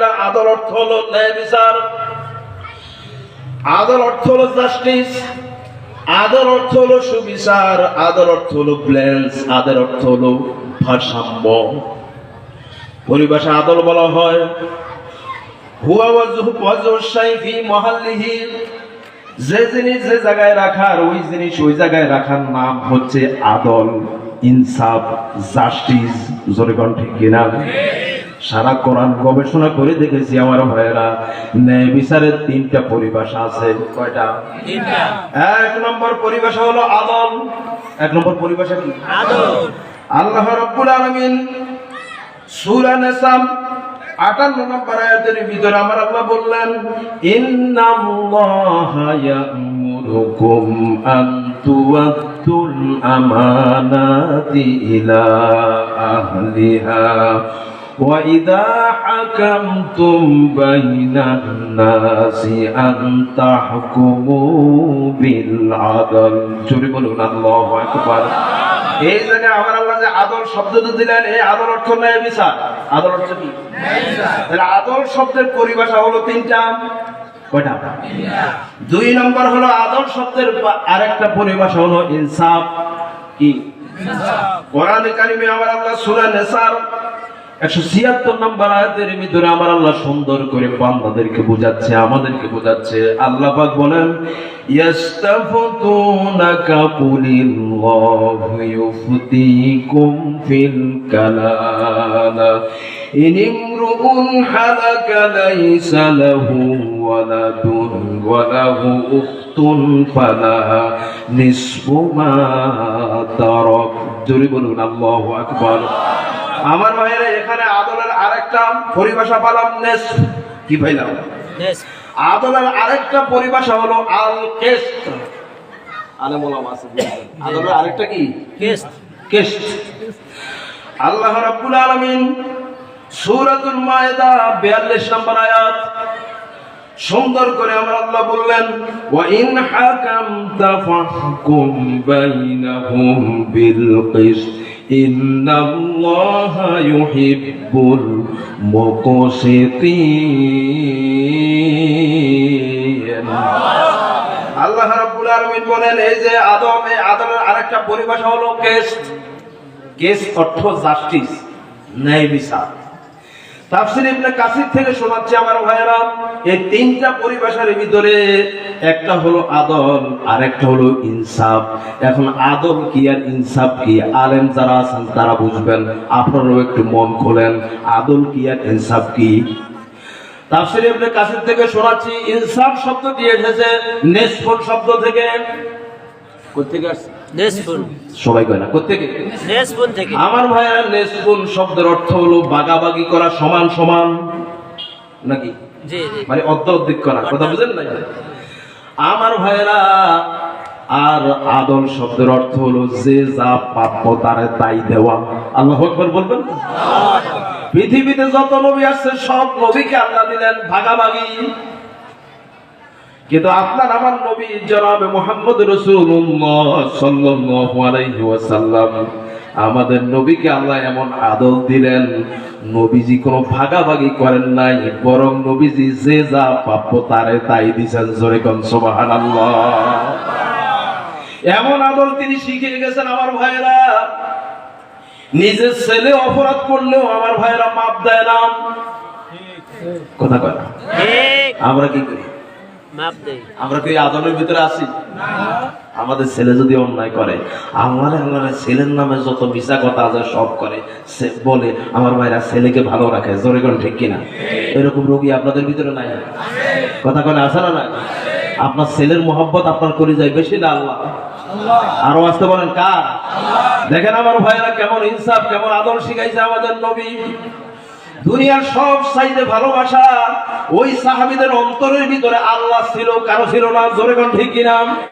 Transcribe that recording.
ভাইরা আদল অর্থ হলো ন্যায় বিচার, আদল অর্থ হলো জাস্টিস আদর অর্থ হলো সুবিচার আদর অর্থ হলো ব্যালেন্স আদর অর্থ হলো ভারসাম্য। পরিভাষা আদল বলা হয় যে জিনিস যে জায়গায় রাখার, ওই জিনিস ওই জায়গায় রাখার নাম হচ্ছে আদল, ইনসাফ জাস্টিস জোরে ঠিক কিনা? সারা কোরআন গবেষণা করে দেখেছি আমার ভাইয়েরা। ন্যায় বিচারের তিনটা পরিভাষা আছে। কয়টা? এক নম্বর পরিভাষা হলো আদল। এক নম্বর পরিভাষা কি? আল্লাহ রব্বুল আলামিন সূরা নিসা 58 নম্বর আয়াতের ভিতরে আমার আল্লাহ বললেন আমানাতি ইলা আহলিহা। وإذا حكمتم بين الناس أن تحكموا بالعدل জোরে বলুন আল্লাহু আকবার এই জায়গায় আমার আল্লাহ যে আদল শব্দ দিলেন এই আদল অর্থ ন্যায় বিচার আদল অর্থ কি তাহলে আদল শব্দের পরিভাষা হলো তিনটা কয়টা দুই নম্বর হলো আদল শব্দের বা- আরেকটা পরিভাষা হলো ইনসাফ কি কোরআনে কারিমে আমার আল্লাহ সূরা নিসার একশো ছিয়াত্তর নম্বর আয়াতের ভিতরে আমার আল্লাহ সুন্দর করে বান্দাদেরকে বোঝাচ্ছে আমাদেরকে বোঝাচ্ছে আল্লাহ পাক বলেন ইয়াস্তাফতুনাকা কুলিল্লাহু ইউফতিকুম ফিল কালালা إن امرؤ هلك ليس له ولد وله أخت فلها نصف ما ترك জোরে বলুন আল্লাহু আকবার আমার ভাইয়েরা এখানে আদলের আরেকটা পরিভাষা পালাম নেস। কি পাইলাম আদলের আরেকটা পরিভাষা হলো আল কেস্ট আলে মোলাম আছে আদলের আরেকটা কি? কেস্ট আল্লাহ রাব্বুল আলামিন সূরাতুল মায়েদা 42 নম্বর আয়াত সুন্দর করে আমার আল্লাহ বললেন ওয়া ইন হাকামতা ফাহকুম বাইনাহুম বিল কিসত ইন্নাল্লাহা ইউহিব্বুল মুকসিতিন। আল্লাহ রাব্বুল আলামিন বলেন, এই যে আদম, এই আদমের আরেকটা পরিভাষা হলো কেস কেস অর্থ জাস্টিস ন্যায় বিচার। তাফসির ইবনে থেকে শোনাচ্ছি আমার ভাইয়েরা, এই তিনটা পরিভাষার ভিতরে একটা হলো আদল আর একটা হলো ইনসাফ। এখন আদল কি ইনসাফ কি? আলেম যারা আছেন, তারা বুঝবেন। আপনারাও একটু মন খোলেন, আদল কি আর ইনসাফ কি? তাফসির ইবনে কাসির থেকে শোনাচ্ছি, ইনসাফ শব্দ দিয়ে এসেছে, নেসফুল শব্দ থেকে। কোথেকে আসছে? দেশপুর সবাই কয় না কোথেকে দেশপুর থেকে। আমার ভাইয়েরা শব্দের অর্থ হলো বাগাবাগি করা সমান সমান নাকি? মানে অর্ধ অর্ধেক করা কথা বুঝেন না আমার ভাইয়েরা আর আদল শব্দের অর্থ হলো যে যা প্রাপ্য তারে তাই দেওয়া। আল্লাহ বলবেন? পৃথিবীতে যত নবী আসছে সব নবীকে আল্লাহ দিলেন ভাগাভাগি। কিন্তু আপনার আমার নবী জনাবে মোহাম্মদ রসুল্লাহ সাল্লাল্লাহু আলাইহি ওয়াসাল্লাম আমাদের নবীকে আল্লাহ এমন আদল দিলেন নবীজি কোনো ভাগাভাগি করেন নাই বরং নবীজি যে যা প্রাপ্য তারে তাই দিছেন জোরে কন সুবহানাল্লাহ। এমন আদল তিনি শিখিয়ে গেছেন আমার ভাইয়েরা নিজের ছেলে অপরাধ করলেও আমার ভাইয়েরা মাপ দেয় না। কথা কয় না? আমরা কি করি? আমরা কি আদলের ভিতরে আছি? আমাদের ছেলে যদি অন্যায় করে আমার আমার ছেলের নামে যত মিশা কথা আছে সব করে, সে বলে, আমার ভাইরা ছেলেকে ভালো রাখে। জোরে কোন ঠিক কিনা? এরকম রোগী আপনাদের ভিতরে নাই? কথা না না আপনার ছেলের মোহব্বত আপনার করে যায় বেশি না আল্লাহ? আরও আসতে বলেন, কার? দেখেন আমার ভাইরা কেমন ইনসাফ, কেমন আদল শিখাইছে আমাদের নবী। দুনিয়ার সব সাইডে ভালোবাসা ওই সাহাবিদের অন্তরের ভিতরে আল্লাহ ছিল, কারও ছিল না, জোরে কোন ঠিক কিনা?